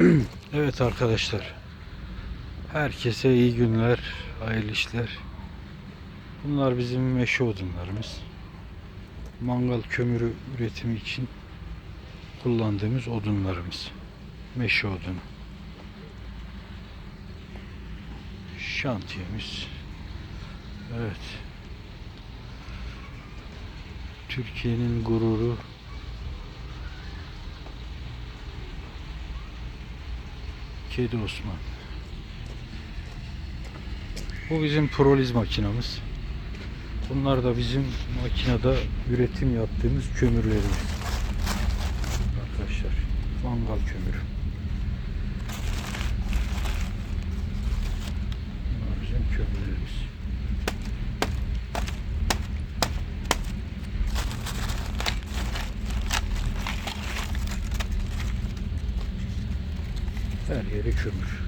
Evet arkadaşlar. Herkese iyi günler, hayırlı işler. Bunlar bizim meşe odunlarımız. Mangal kömürü üretimi için kullandığımız odunlarımız. Meşe odunu. Şantiyemiz. Evet. Türkiye'nin gururu Kedi Osman. Bu bizim proliz makinamız. Bunlar da bizim makinede üretim yaptığımız kömürlerimiz. Arkadaşlar mangal kömürü. Bunlar bizim kömürlerimiz. Her yeri kömür.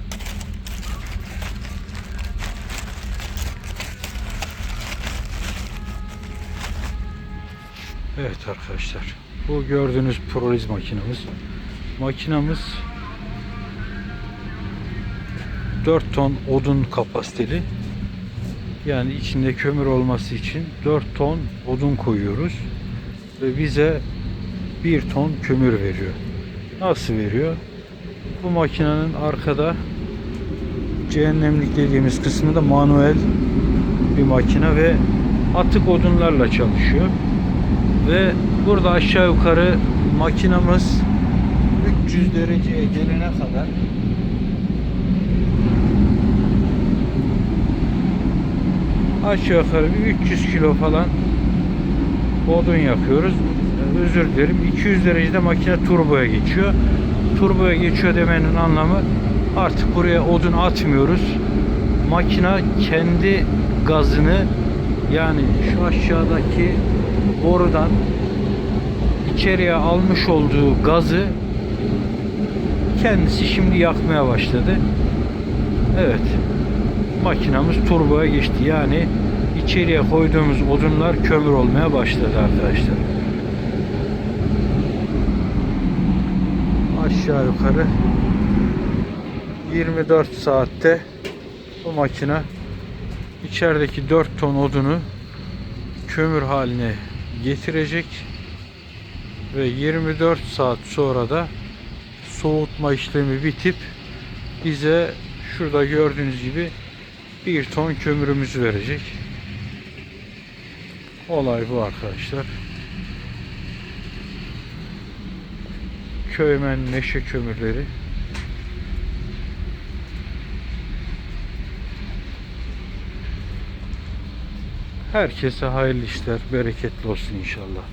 Evet arkadaşlar. Bu gördüğünüz proliz makinamız. Makinamız 4 ton odun kapasiteli. Yani içinde kömür olması için 4 ton odun koyuyoruz. Ve bize 1 ton kömür veriyor. Nasıl veriyor? Bu makinenin arkada cehennemlik dediğimiz kısmı da manuel bir makine ve atık odunlarla çalışıyor. Ve burada aşağı yukarı makinamız 300 dereceye gelene kadar aşağı yukarı bir 300 kilo falan odun yakıyoruz. Özür dilerim. 200 derecede makine turboya geçiyor. Turboya geçiyor demenin anlamı artık buraya odun atmıyoruz. Makina kendi gazını yani şu aşağıdaki borudan içeriye almış olduğu gazı kendisi şimdi yakmaya başladı. Evet. Makinamız turboya geçti. Yani içeriye koyduğumuz odunlar kömür olmaya başladı arkadaşlar. Aşağı yukarı 24 saatte bu makine içerideki 4 ton odunu kömür haline getirecek ve 24 saat sonra da soğutma işlemi bitip bize şurada gördüğünüz gibi bir ton kömürümüzü verecek. Olay bu arkadaşlar. Köymen meşe kömürleri. Herkese hayırlı işler, bereketli olsun inşallah.